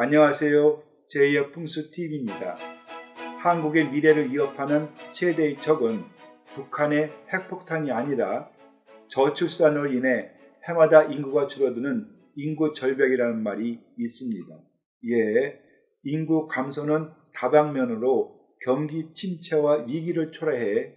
안녕하세요. 제2의 풍수TV입니다. 한국의 미래를 위협하는 최대의 적은 북한의 핵폭탄이 아니라 저출산으로 인해 해마다 인구가 줄어드는 인구 절벽이라는 말이 있습니다. 예, 인구 감소는 다방면으로 경기 침체와 위기를 초래해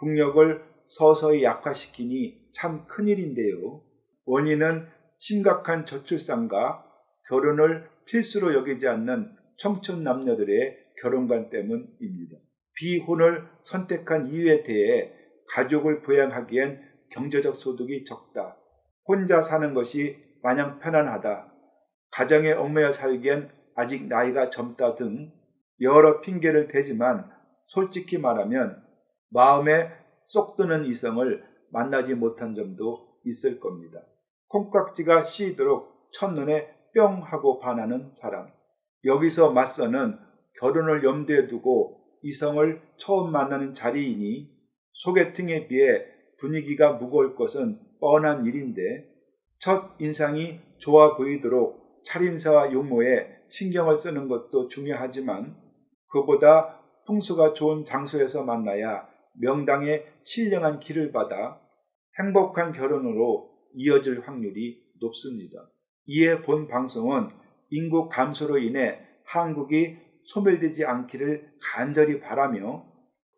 국력을 서서히 약화시키니 참 큰일인데요. 원인은 심각한 저출산과 결혼을 필수로 여기지 않는 청춘 남녀들의 결혼관 때문입니다. 비혼을 선택한 이유에 대해 가족을 부양하기엔 경제적 소득이 적다. 혼자 사는 것이 마냥 편안하다. 가정에 얽매여 살기엔 아직 나이가 젊다 등 여러 핑계를 대지만 솔직히 말하면 마음에 쏙 드는 이성을 만나지 못한 점도 있을 겁니다. 콩깍지가 씌이도록 첫눈에 뿅 하고 반하는 사람. 여기서 맞서는 결혼을 염두에 두고 이성을 처음 만나는 자리이니 소개팅에 비해 분위기가 무거울 것은 뻔한 일인데 첫 인상이 좋아 보이도록 차림새와 용모에 신경을 쓰는 것도 중요하지만 그보다 풍수가 좋은 장소에서 만나야 명당의 신령한 길을 받아 행복한 결혼으로 이어질 확률이 높습니다. 이에 본 방송은 인구 감소로 인해 한국이 소멸되지 않기를 간절히 바라며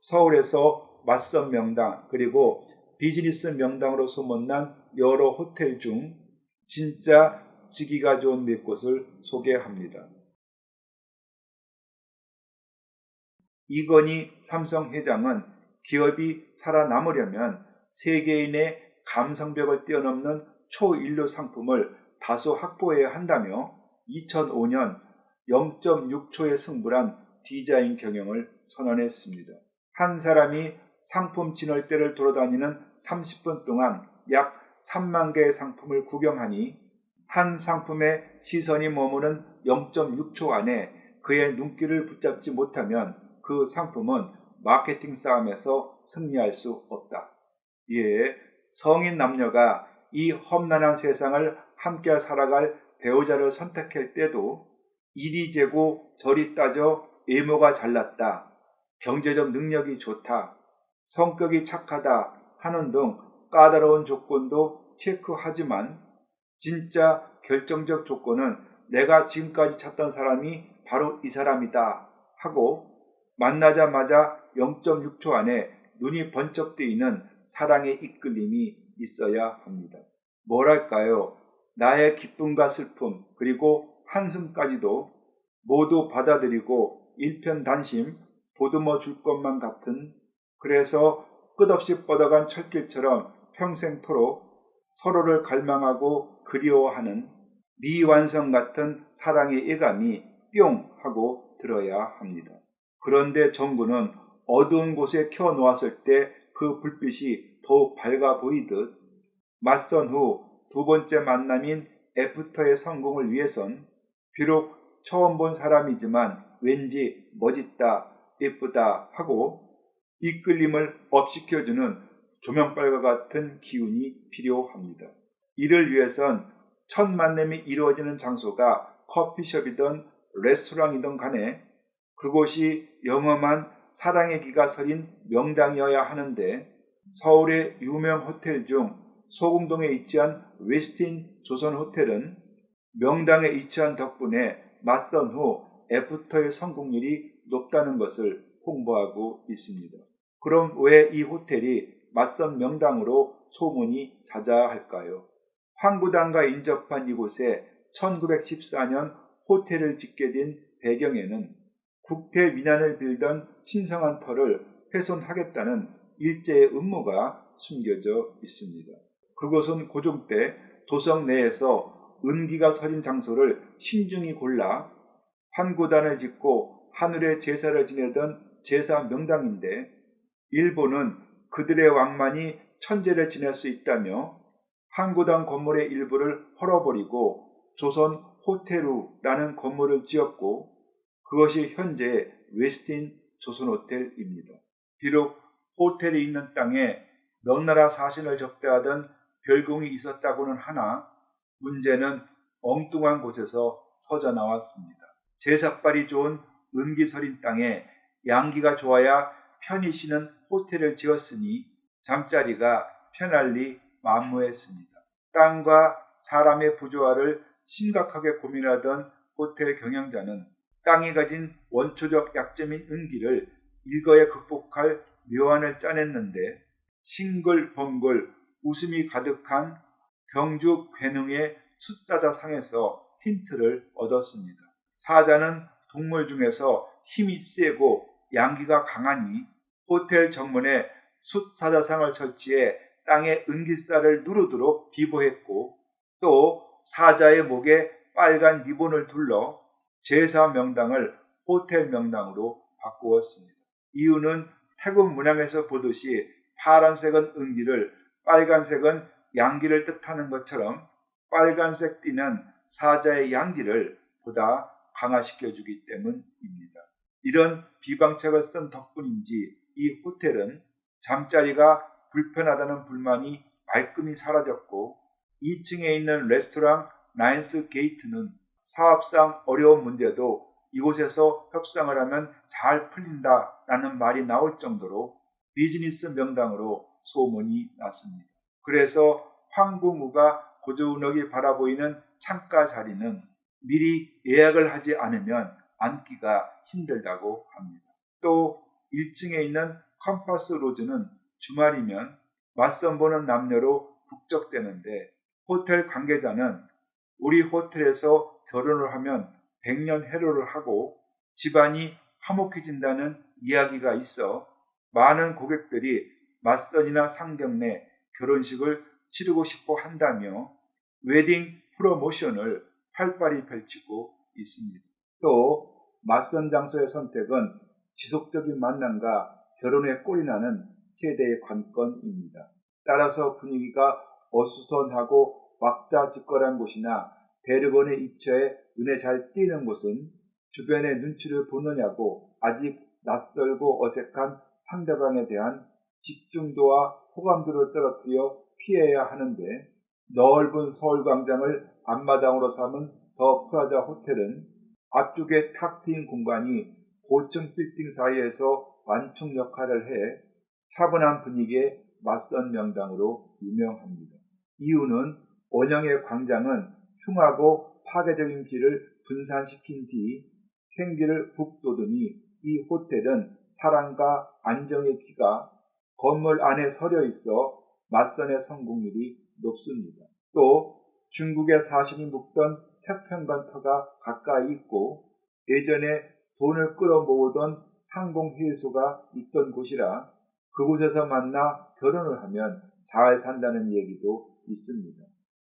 서울에서 맞선 명당 그리고 비즈니스 명당으로 소문난 여러 호텔 중 진짜 지기가 좋은 몇 곳을 소개합니다. 이건희 삼성 회장은 기업이 살아남으려면 세계인의 감성벽을 뛰어넘는 초인류 상품을 다소 확보해야 한다며 2005년 0.6초의 승부란 디자인 경영을 선언했습니다. 한 사람이 상품 진열대를 돌아다니는 30분 동안 약 3만 개의 상품을 구경하니 한 상품의 시선이 머무는 0.6초 안에 그의 눈길을 붙잡지 못하면 그 상품은 마케팅 싸움에서 승리할 수 없다. 이에 성인 남녀가 이 험난한 세상을 함께 살아갈 배우자를 선택할 때도 이리 재고 저리 따져 외모가 잘났다, 경제적 능력이 좋다, 성격이 착하다 하는 등 까다로운 조건도 체크하지만 진짜 결정적 조건은 내가 지금까지 찾던 사람이 바로 이 사람이다 하고 만나자마자 0.6초 안에 눈이 번쩍 뜨이는 사랑의 이끌림이 있어야 합니다. 뭐랄까요? 나의 기쁨과 슬픔, 그리고 한숨까지도 모두 받아들이고 일편단심 보듬어 줄 것만 같은 그래서 끝없이 뻗어간 철길처럼 평생토록 서로를 갈망하고 그리워하는 미완성 같은 사랑의 예감이 뿅 하고 들어야 합니다. 그런데 정부는 어두운 곳에 켜 놓았을 때 그 불빛이 더욱 밝아 보이듯 맞선 후 두 번째 만남인 애프터의 성공을 위해선 비록 처음 본 사람이지만 왠지 멋있다, 예쁘다 하고 이끌림을 업시켜주는 조명빨과 같은 기운이 필요합니다. 이를 위해선 첫 만남이 이루어지는 장소가 커피숍이든 레스토랑이든 간에 그곳이 영험한 사랑의 기가 서린 명당이어야 하는데 서울의 유명 호텔 중 소공동에 위치한 웨스틴 조선 호텔은 명당에 위치한 덕분에 맞선 후 애프터의 성공률이 높다는 것을 홍보하고 있습니다. 그럼 왜 이 호텔이 맞선 명당으로 소문이 자자할까요? 황구당과 인접한 이곳에 1914년 호텔을 짓게 된 배경에는 국태 민안을 빌던 신성한 터를 훼손하겠다는 일제의 음모가 숨겨져 있습니다. 그곳은 고종 때 도성 내에서 은기가 서린 장소를 신중히 골라 환구단을 짓고 하늘에 제사를 지내던 제사 명당인데 일본은 그들의 왕만이 천재를 지낼 수 있다며 항구당 건물의 일부를 헐어버리고 조선 호텔루라는 건물을 지었고 그것이 현재 웨스틴 조선호텔입니다. 비록 호텔이 있는 땅에 명나라 사신을 접대하던 별궁이 있었다고는 하나 문제는 엉뚱한 곳에서 퍼져나왔습니다. 제삭발이 좋은 은기 서린 땅에 양기가 좋아야 편히 쉬는 호텔을 지었으니 잠자리가 편할리 만무했습니다. 땅과 사람의 부조화를 심각하게 고민하던 호텔 경영자는 땅이 가진 원초적 약점인 은기를 일거에 극복할 묘안을 짜냈는데 싱글벙글 웃음이 가득한 경주 괴능의 숫사자 상에서 힌트를 얻었습니다. 사자는 동물 중에서 힘이 세고 양기가 강하니 호텔 정문에 숫사자상을 설치해 땅에 은기살을 누르도록 비보했고 또 사자의 목에 빨간 리본을 둘러 제사 명당을 호텔 명당으로 바꾸었습니다. 이유는 태국 문양에서 보듯이 파란색은 은기를 빨간색은 양기를 뜻하는 것처럼 빨간색 띠는 사자의 양기를 보다 강화시켜주기 때문입니다. 이런 비방책을 쓴 덕분인지 이 호텔은 잠자리가 불편하다는 불만이 말끔히 사라졌고 2층에 있는 레스토랑 라인스 게이트는 사업상 어려운 문제도 이곳에서 협상을 하면 잘 풀린다라는 말이 나올 정도로 비즈니스 명당으로 소문이 났습니다. 그래서 황궁우가 고저운역이 바라보이는 창가 자리는 미리 예약을 하지 않으면 앉기가 힘들다고 합니다. 또 1층에 있는 컴파스 로즈는 주말이면 맞선 보는 남녀로 북적대는데 호텔 관계자는 우리 호텔에서 결혼을 하면 100년 해로를 하고 집안이 화목해진다는 이야기가 있어 많은 고객들이 맞선이나 상경내 결혼식을 치르고 싶어 한다며 웨딩 프로모션을 활발히 펼치고 있습니다. 또 맞선 장소의 선택은 지속적인 만남과 결혼에 꼴이 나는 최대의 관건입니다. 따라서 분위기가 어수선하고 왁자지껄한 곳이나 대르본의 입처에 눈에 잘 띄는 곳은 주변의 눈치를 보느냐고 아직 낯설고 어색한 상대방에 대한 집중도와 호감도를 떨어뜨려 피해야 하는데 넓은 서울광장을 앞마당으로 삼은 더 프라자 호텔은 앞쪽에 탁 트인 공간이 고층 빌딩 사이에서 완충 역할을 해 차분한 분위기의 맞선 명당으로 유명합니다. 이유는 원형의 광장은 흉하고 파괴적인 길을 분산시킨 뒤 생기를 북돋으니 이 호텔은 사랑과 안정의 기가 건물 안에 서려 있어 맞선의 성공률이 높습니다. 또 중국의 사신이 묵던 태평관터가 가까이 있고 예전에 돈을 끌어모으던 상공회의소가 있던 곳이라 그곳에서 만나 결혼을 하면 잘 산다는 얘기도 있습니다.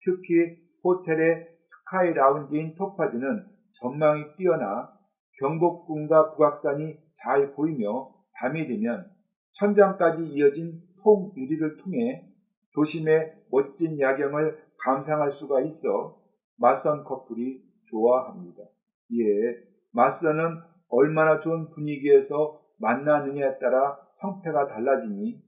특히 호텔의 스카이 라운지인 토파즈는 전망이 뛰어나 경복궁과 북악산이 잘 보이며 밤이 되면 천장까지 이어진 통 유리를 통해 도심의 멋진 야경을 감상할 수가 있어 맞선 커플이 좋아합니다. 예, 맞선은 얼마나 좋은 분위기에서 만나느냐에 따라 성패가 달라지니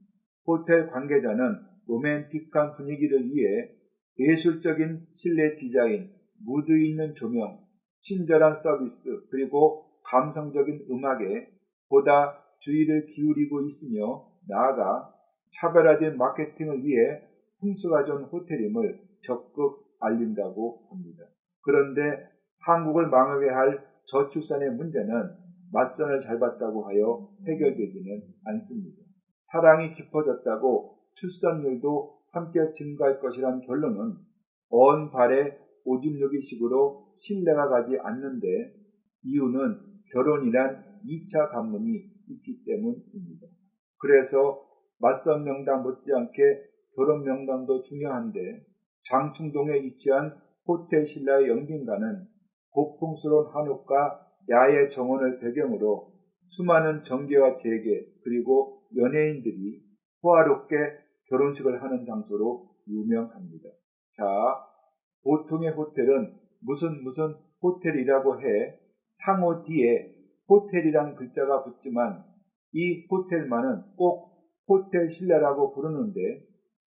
호텔 관계자는 로맨틱한 분위기를 위해 예술적인 실내 디자인, 무드 있는 조명, 친절한 서비스, 그리고 감성적인 음악에 보다 주의를 기울이고 있으며 나아가 차별화된 마케팅을 위해 풍수가 좋은 호텔임을 적극 알린다고 합니다. 그런데 한국을 망하게 할 저출산의 문제는 맞선을 잘 봤다고 하여 해결되지는 않습니다. 사랑이 깊어졌다고 출산율도 함께 증가할 것이란 결론은 언 발의 오줌 누기식으로 신뢰가 가지 않는데 이유는 결혼이란 2차 관문이 있기 때문입니다. 그래서 맞선 명당 못지않게 결혼 명당도 중요한데 장충동에 위치한 호텔 신라의 영빈가는 고풍스러운 한옥과 야외 정원을 배경으로 수많은 정계와 재계 그리고 연예인들이 호화롭게 결혼식을 하는 장소로 유명합니다. 자, 보통의 호텔은 무슨 무슨 호텔이라고 해 상호 뒤에 호텔이란 글자가 붙지만 이 호텔만은 꼭 호텔 신라라고 부르는데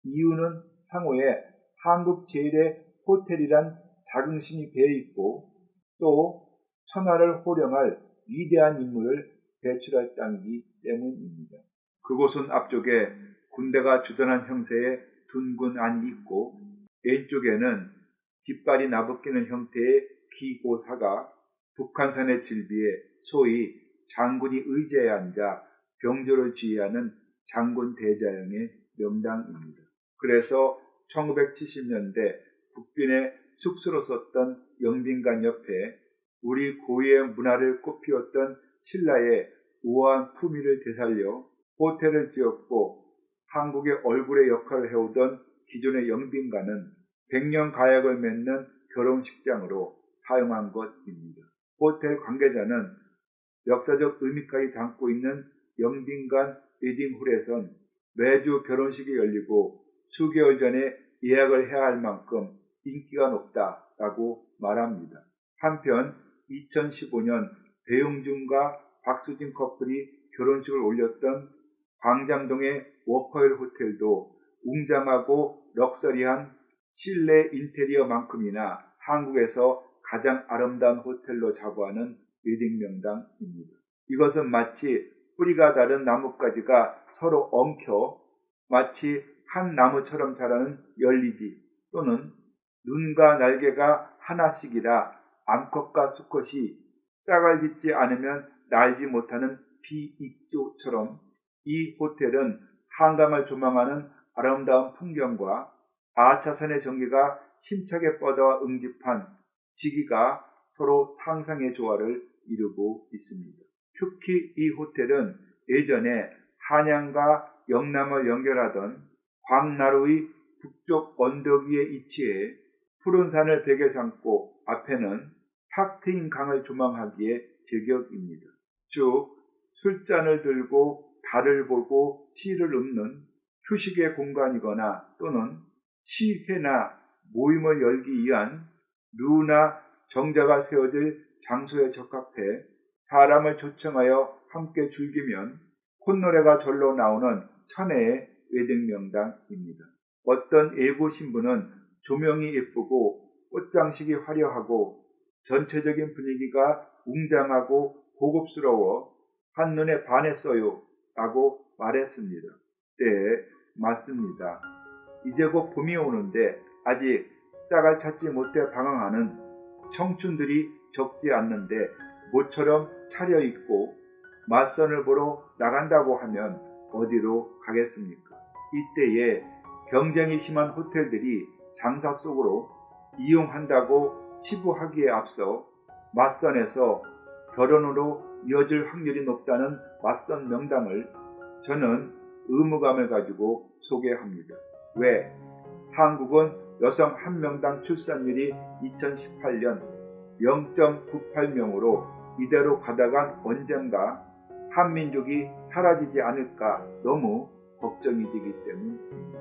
이유는 상호에 한국 제일의 호텔이란 자긍심이 배어 있고 또 천하를 호령할 위대한 인물을 배출할 땅이기 때문입니다. 그곳은 앞쪽에 군대가 주둔한 형태의 둔군 안이 있고 왼쪽에는 깃발이 나부끼는 형태의 기고사가 북한산의 질비에 소위 장군이 의자에 앉아 병조를 지휘하는 장군 대자형의 명당입니다. 그래서 1970년대 국빈의 숙소로 썼던 영빈관 옆에 우리 고유의 문화를 꽃피웠던 신라의 우아한 품위를 되살려 호텔을 지었고 한국의 얼굴의 역할을 해오던 기존의 영빈관은 백년 가약을 맺는 결혼식장으로 사용한 것입니다. 호텔 관계자는 역사적 의미까지 담고 있는 영빈관 웨딩홀에선 매주 결혼식이 열리고 수개월 전에 예약을 해야 할 만큼 인기가 높다라고 말합니다. 한편 2015년 배용준과 박수진 커플이 결혼식을 올렸던 광장동의 워커힐 호텔도 웅장하고 럭셔리한 실내 인테리어만큼이나 한국에서 가장 아름다운 호텔로 자부하는 웨딩 명당입니다. 이것은 마치 뿌리가 다른 나뭇가지가 서로 엉켜 마치 한 나무처럼 자라는 열리지 또는 눈과 날개가 하나씩이라 암컷과 수컷이 짝을 짓지 않으면 날지 못하는 비익조처럼 이 호텔은 한강을 조망하는 아름다운 풍경과 4차선의 전기가 힘차게 뻗어와 응집한 지기가 서로 상상의 조화를 이루고 있습니다. 특히 이 호텔은 예전에 한양과 영남을 연결하던 광나루의 북쪽 언덕 위에 위치해 푸른 산을 베개 삼고 앞에는 탁 트인 강을 조망하기에 제격입니다. 쭉 술잔을 들고 달을 보고 시를 읊는 휴식의 공간이거나 또는 시회나 모임을 열기 위한 루나 정자가 세워질 장소에 적합해 사람을 초청하여 함께 즐기면 콧노래가 절로 나오는 천혜의 웨딩 명당입니다. 어떤 예고 신부는 조명이 예쁘고 꽃장식이 화려하고 전체적인 분위기가 웅장하고 고급스러워 한눈에 반했어요 라고 말했습니다. 네, 맞습니다. 이제 곧 봄이 오는데 아직 짝을 찾지 못해 방황하는 청춘들이 적지 않는데 모처럼 차려입고 맞선을 보러 나간다고 하면 어디로 가겠습니까? 이때에 경쟁이 심한 호텔들이 장사 속으로 이용한다고 치부하기에 앞서 맞선에서 결혼으로 이어질 확률이 높다는 맞선 명당을 저는 의무감을 가지고 소개합니다. 왜? 한국은 여성 한 명당 출산율이 2018년 0.98명으로 이대로 가다간 언젠가 한민족이 사라지지 않을까 너무 걱정이 되기 때문입니다.